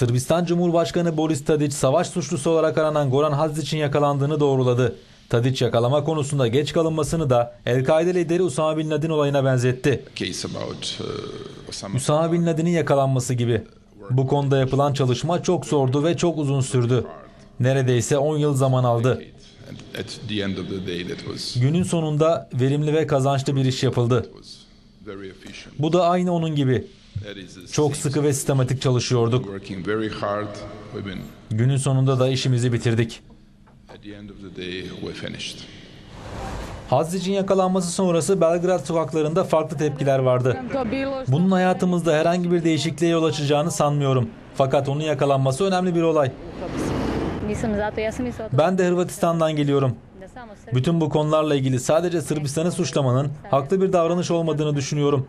Sırbistan Cumhurbaşkanı Boris Tadić savaş suçlusu olarak aranan Goran Hadzić'in yakalandığını doğruladı. Tadić yakalama konusunda geç kalınmasını da El-Kaide lideri Usama Bin Laden olayına benzetti. uh. Usama Bin Laden'in yakalanması gibi. Bu konuda yapılan çalışma çok zordu ve çok uzun sürdü. Neredeyse 10 yıl zaman aldı. Günün sonunda verimli ve kazançlı bir iş yapıldı. Bu da aynı onun gibi. Çok sıkı ve sistematik çalışıyorduk. Günün sonunda da işimizi bitirdik. Hazdic'in yakalanması sonrası Belgrad sokaklarında farklı tepkiler vardı. Bunun hayatımızda herhangi bir değişikliğe yol açacağını sanmıyorum. Fakat onun yakalanması önemli bir olay. Ben de Hırvatistan'dan geliyorum. Bütün bu konularla ilgili sadece Sırbistan'ı suçlamanın haklı bir davranış olmadığını düşünüyorum.